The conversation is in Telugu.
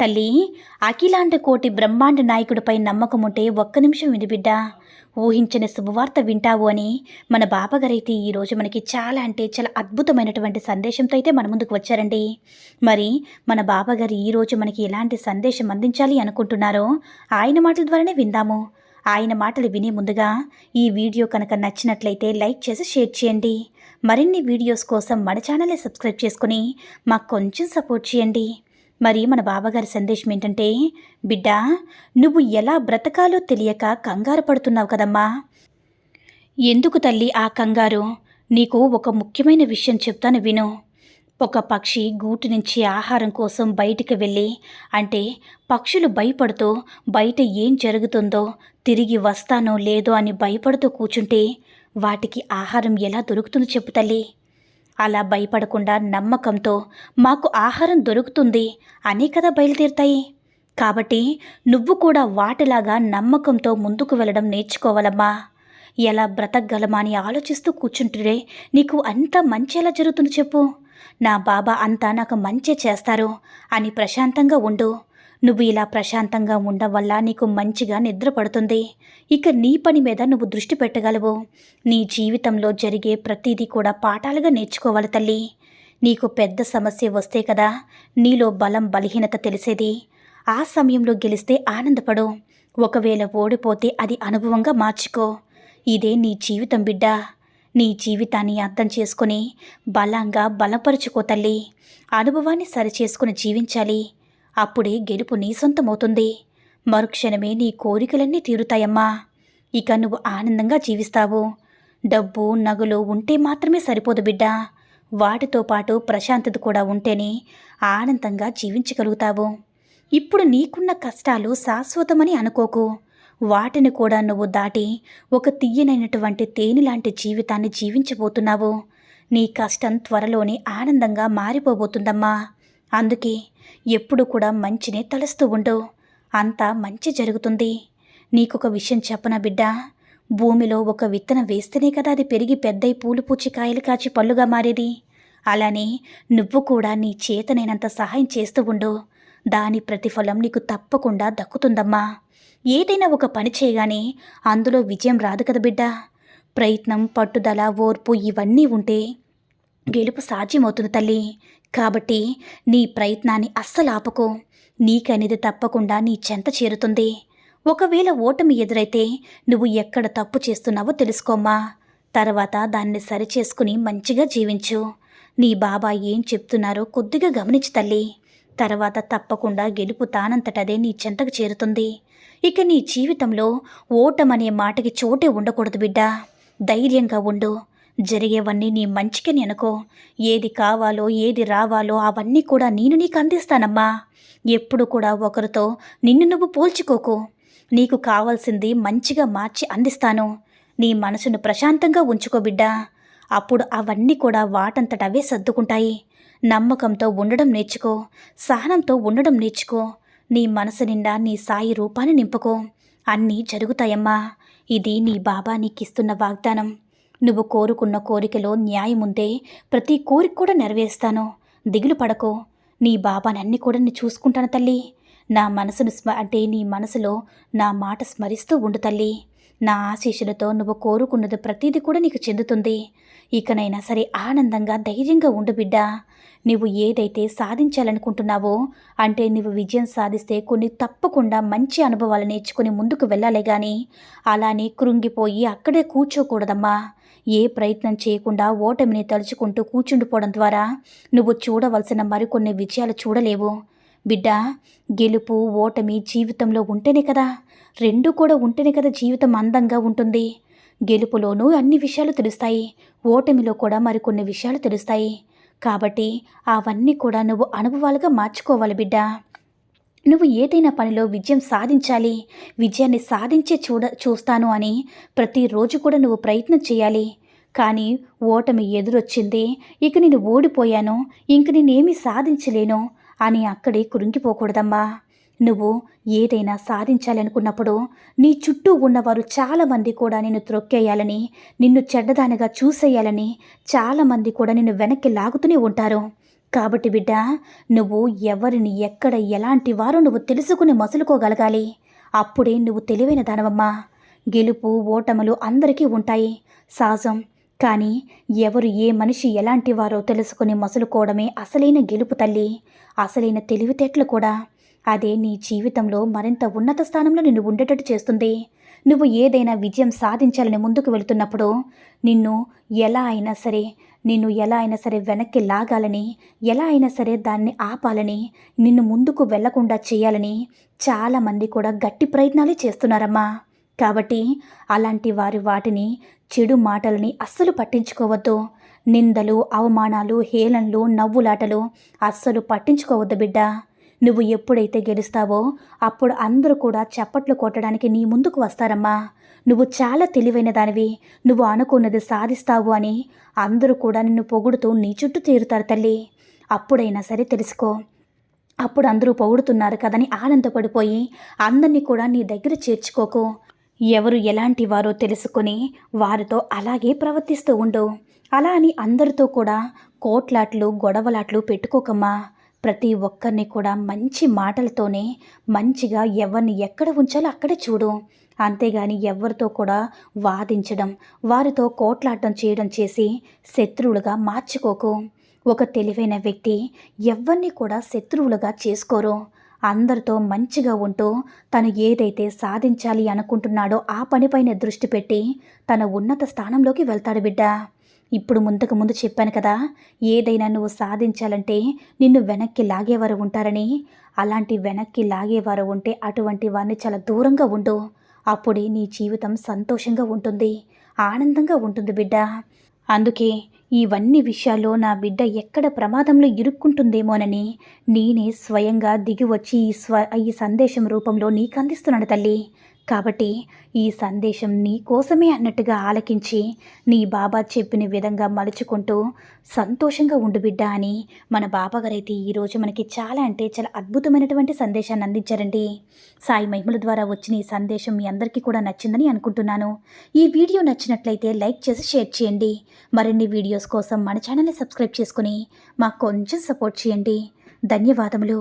తల్లి అఖిలాండ కోటి బ్రహ్మాండ నాయకుడిపై నమ్మకం ఉంటే ఒక్క నిమిషం వినిబిడ్డా ఊహించని శుభవార్త వింటావు అని మన బాబాగారైతే ఈరోజు మనకి చాలా అంటే చాలా అద్భుతమైనటువంటి సందేశంతో అయితే మన ముందుకు వచ్చారండి. మరి మన బాబాగారు ఈరోజు మనకి ఎలాంటి సందేశం అందించాలి అనుకుంటున్నారో ఆయన మాటల ద్వారానే విందాము. ఆయన మాటలు వినే ముందుగా ఈ వీడియో కనుక నచ్చినట్లయితే లైక్ చేసి షేర్ చేయండి. మరిన్ని వీడియోస్ కోసం మన ఛానల్ని సబ్స్క్రైబ్ చేసుకుని మాకు కొంచెం సపోర్ట్ చేయండి. మరి మన బాబాగారి సందేశం ఏంటంటే బిడ్డ నువ్వు ఎలా బ్రతకాలో తెలియక కంగారు పడుతున్నావు కదమ్మా. ఎందుకు తల్లి ఆ కంగారు? నీకు ఒక ముఖ్యమైన విషయం చెప్తాను విను. ఒక పక్షి గూటి నుంచి ఆహారం కోసం బయటికి వెళ్ళి అంటే పక్షులు భయపడుతూ బయట ఏం జరుగుతుందో తిరిగి వస్తానో లేదో అని భయపడుతూ కూర్చుంటే వాటికి ఆహారం ఎలా దొరుకుతుందో చెప్పు తల్లి. అలా భయపడకుండా నమ్మకంతో మాకు ఆహారం దొరుకుతుంది అనే కదా బయలుదేరుతాయి. కాబట్టి నువ్వు కూడా వాటిలాగా నమ్మకంతో ముందుకు వెళ్ళడం నేర్చుకోవాలమ్మా. ఎలా బ్రతకగలమా అని ఆలోచిస్తూ కూర్చుంటురే నీకు అంత మంచి ఎలా జరుగుతుంది చెప్పు. నా బాబా అంతా నాకు మంచి చేస్తారు అని ప్రశాంతంగా ఉండు. నువ్వు ఇలా ప్రశాంతంగా ఉండడం వల్ల నీకు మంచిగా నిద్ర పడుతుంది. ఇక నీ పని మీద నువ్వు దృష్టి పెట్టగలవు. నీ జీవితంలో జరిగే ప్రతిదీ కూడా పాఠాలుగా నేర్చుకోవాలి తల్లి. నీకు పెద్ద సమస్య వస్తే కదా నీలో బలం బలహీనత తెలిసేది. ఆ సమయంలో గెలిస్తే ఆనందపడు. ఒకవేళ ఓడిపోతే అది అనుభవంగా మార్చుకో. ఇదే నీ జీవితం బిడ్డ. నీ జీవితాన్ని అర్థం చేసుకుని బలంగా బలపరుచుకో తల్లి. అనుభవాన్ని సరిచేసుకుని జీవించాలి. అప్పుడే గెలుపు నీ సొంతమవుతుంది. మరుక్షణమే నీ కోరికలన్నీ తీరుతాయమ్మా. ఇక నువ్వు ఆనందంగా జీవిస్తావు. డబ్బు నగలు ఉంటే మాత్రమే సరిపోదు బిడ్డ. వాటితో పాటు ప్రశాంతత కూడా ఉంటేనే ఆనందంగా జీవించగలుగుతావు. ఇప్పుడు నీకున్న కష్టాలు శాశ్వతమని అనుకోకు. వాటిని కూడా నువ్వు దాటి ఒక తీయనైనటువంటి తేనె లాంటి జీవితాన్ని జీవించబోతున్నావు. నీ కష్టం త్వరలోనే ఆనందంగా మారిపోబోతుందమ్మా. అందుకే ఎప్పుడు కూడా మంచినే తలుస్తూ ఉండు. అంతా మంచి జరుగుతుంది. నీకొక విషయం చెప్పనా బిడ్డ? భూమిలో ఒక విత్తనం వేస్తేనే కదా అది పెరిగి పెద్దై పూలు పూచి కాయలు కాచి పళ్ళుగా మారేది. అలానే నువ్వు కూడా నీ చేతనైనంత సహాయం చేస్తూ ఉండు. దాని ప్రతిఫలం నీకు తప్పకుండా దక్కుతుందమ్మా. ఏదైనా ఒక పని చేయగానే అందులో విజయం రాదు కదా బిడ్డ. ప్రయత్నం పట్టుదల ఓర్పు ఇవన్నీ ఉంటే గెలుపు సాధ్యమవుతుంది తల్లి. కాబట్టి నీ ప్రయత్నాన్ని అస్సలు ఆపకు. నీకనేది తప్పకుండా నీ చెంత చేరుతుంది. ఒకవేళ ఓటమి ఎదురైతే నువ్వు ఎక్కడ తప్పు చేస్తున్నావో తెలుసుకోమ్మా. తర్వాత దాన్ని సరిచేసుకుని మంచిగా జీవించు. నీ బాబా ఏం చెప్తున్నారో కొద్దిగా గమనించు తల్లి. తర్వాత తప్పకుండా గెలుపు తానంతటదే నీ చెంతకు చేరుతుంది. ఇక నీ జీవితంలో ఓటమనే మాటకి చోటే ఉండకూడదు బిడ్డ. ధైర్యంగా ఉండు. జరిగేవన్నీ నీ మంచికని అనుకో ఏది కావాలో ఏది రావాలో అవన్నీ కూడా నేను నీకు అందిస్తానమ్మా. ఎప్పుడు కూడా ఒకరితో నిన్ను నువ్వు పోల్చుకోకు. నీకు కావాల్సింది మంచిగా మార్చి అందిస్తాను. నీ మనసును ప్రశాంతంగా ఉంచుకో బిడ్డా. అప్పుడు అవన్నీ కూడా వాటంతట అవే సర్దుకుంటాయి. నమ్మకంతో ఉండడం నేర్చుకో. సహనంతో ఉండడం నేర్చుకో. నీ మనసు నిండా నీ సాయి రూపాన్ని నింపుకో. అన్నీ జరుగుతాయమ్మా. ఇది నీ బాబా నీకిస్తున్న వాగ్దానం. నువ్వు కోరుకున్న కోరికలో న్యాయం ప్రతి కోరిక కూడా నెరవేరుస్తాను. దిగులు పడకో. నీ బాబానన్నీ కూడా నేను చూసుకుంటాను తల్లి. నా మనసును స్మ అంటే నీ మనసులో నా మాట స్మరిస్తూ ఉండు తల్లి. నా ఆశీస్సులతో నువ్వు కోరుకున్నది ప్రతిదీ కూడా నీకు చెందుతుంది. ఇకనైనా సరే ఆనందంగా ధైర్యంగా ఉండు బిడ్డ. నువ్వు ఏదైతే సాధించాలనుకుంటున్నావో అంటే నువ్వు విజయం సాధిస్తే కొన్ని తప్పకుండా మంచి అనుభవాలు నేర్చుకుని ముందుకు వెళ్ళాలి కానీ అలానే కృంగిపోయి అక్కడే కూర్చోకూడదమ్మా. ఏ ప్రయత్నం చేయకుండా ఓటమిని తలుచుకుంటూ కూర్చుండిపోవడం ద్వారా నువ్వు చూడవలసిన మరికొన్ని విజయాలు చూడలేవు. బిడ్డ గెలుపు ఓటమి జీవితంలో ఉంటేనే కదా రెండు కూడా ఉంటేనే కదా జీవితం అందంగా ఉంటుంది. గెలుపులోనూ అన్ని విషయాలు తెలుస్తాయి. ఓటమిలో కూడా మరికొన్ని విషయాలు తెలుస్తాయి. కాబట్టి అవన్నీ కూడా నువ్వు అనుభవాలుగా మార్చుకోవాలి బిడ్డ. నువ్వు ఏదైనా పనిలో విజయం సాధించాలి. విజయాన్ని సాధించే చూడ చూస్తాను అని ప్రతిరోజు కూడా నువ్వు ప్రయత్నం చేయాలి. కానీ ఓటమి ఎదురొచ్చింది. ఇక నేను ఓడిపోయాను. ఇంక నేనేమీ సాధించలేను అని అక్కడే కృంగిపోకూడదమ్మా. నువ్వు ఏదైనా సాధించాలనుకున్నప్పుడు నీ చుట్టూ ఉన్నవారు చాలామంది కూడా నిన్ను త్రొక్కేయాలని నిన్ను చెడ్డదానిగా చూసేయాలని చాలామంది కూడా నిన్ను వెనక్కి లాగుతూనే ఉంటారు. కాబట్టి బిడ్డ నువ్వు ఎవరిని ఎక్కడ ఎలాంటి వారో నువ్వు తెలుసుకుని మసులుకోగలగాలి. అప్పుడే నువ్వు తెలివైన దానవమ్మా. గెలుపు ఓటములు అందరికీ ఉంటాయి. సహజం కానీ ఎవరు ఏ మనిషి ఎలాంటి వారో తెలుసుకుని మసులుకోవడమే అసలైన గెలుపు తల్లి. అసలైన తెలివితేటలు కూడా. అదే నీ జీవితంలో మరింత ఉన్నత స్థానంలో నిన్ను ఉండేటట్టు చేస్తుంది. నువ్వు ఏదైనా విజయం సాధించాలని ముందుకు వెళుతున్నప్పుడు నిన్ను ఎలా అయినా సరే నిన్ను ఎలా అయినా సరే వెనక్కి లాగాలని ఎలా అయినా సరే దాన్ని ఆపాలని నిన్ను ముందుకు వెళ్ళకుండా చేయాలని చాలామంది కూడా గట్టి ప్రయత్నాలే చేస్తున్నారమ్మా. కాబట్టి అలాంటి వారి వాటిని చెడు మాటలని అస్సలు పట్టించుకోవద్దు. నిందలు అవమానాలు హేళనలు నవ్వులాటలు అస్సలు పట్టించుకోవద్దు బిడ్డ. నువ్వు ఎప్పుడైతే గెలుస్తావో అప్పుడు అందరూ కూడా చప్పట్లు కొట్టడానికి నీ ముందుకు వస్తారమ్మా. నువ్వు చాలా తెలివైన దానివి. నువ్వు అనుకున్నది సాధిస్తావు అని అందరూ కూడా నిన్ను పొగుడుతూ నీ చుట్టూ తీరుతారు తల్లి. అప్పుడైనా సరే తెలుసుకో. అప్పుడు అందరూ పొగుడుతున్నారు కదని ఆనందపడిపోయి అందరినీ కూడా నీ దగ్గర చేర్చుకోకు. ఎవరు ఎలాంటి వారో తెలుసుకొని వారితో అలాగే ప్రవర్తిస్తూ ఉండు. అలా అని అందరితో కూడా కోట్లాట్లు గొడవలాట్లు పెట్టుకోకమ్మా. ప్రతి ఒక్కరిని కూడా మంచి మాటలతోనే మంచిగా ఎవరిని ఎక్కడ ఉంచాలో అక్కడే చూడు. అంతేగాని ఎవరితో కూడా వాదించడం వారితో కోట్లాటం చేయడం చేసి శత్రువులుగా మార్చుకోకు. ఒక తెలివైన వ్యక్తి ఎవరిని కూడా శత్రువులుగా చేసుకోరు. అందరితో మంచిగా ఉంటూ తను ఏదైతే సాధించాలి అనుకుంటున్నాడో ఆ పనిపైన దృష్టి పెట్టి తన ఉన్నత స్థానంలోకి వెళ్తాడు బిడ్డ. ఇప్పుడు ముందుకు ముందు చెప్పాను కదా ఏదైనా నువ్వు సాధించాలంటే నిన్ను వెనక్కి లాగేవారు ఉంటారని. అలాంటి వెనక్కి లాగేవారు ఉంటే అటువంటి వారిని చాలా దూరంగా ఉండు. అప్పుడే నీ జీవితం సంతోషంగా ఉంటుంది ఆనందంగా ఉంటుంది బిడ్డ. అందుకే ఇవన్నీ విషయాల్లో నా బిడ్డ ఎక్కడ ప్రమాదంలో ఇరుక్కుంటుందేమోనని నేనే స్వయంగా దిగి వచ్చి ఈ స్వ ఈ సందేశం రూపంలో నీకు అందిస్తున్నాను తల్లి. కాబట్టి ఈ సందేశం నీ కోసమే అన్నట్టుగా ఆలకించి నీ బాబా చెప్పిన విధంగా మలుచుకుంటూ సంతోషంగా ఉండు బిడ్డ అని మన బాబాగారైతే ఈరోజు మనకి చాలా అంటే చాలా అద్భుతమైనటువంటి సందేశాన్ని అందించారండి. సాయి మహిమల ద్వారా వచ్చిన ఈ సందేశం మీ అందరికీ కూడా నచ్చిందని అనుకుంటున్నాను. ఈ వీడియో నచ్చినట్లయితే లైక్ చేసి షేర్ చేయండి. మరిన్ని వీడియోస్ కోసం మన ఛానల్ని సబ్స్క్రైబ్ చేసుకుని మాకు కొంచెం సపోర్ట్ చేయండి. ధన్యవాదములు.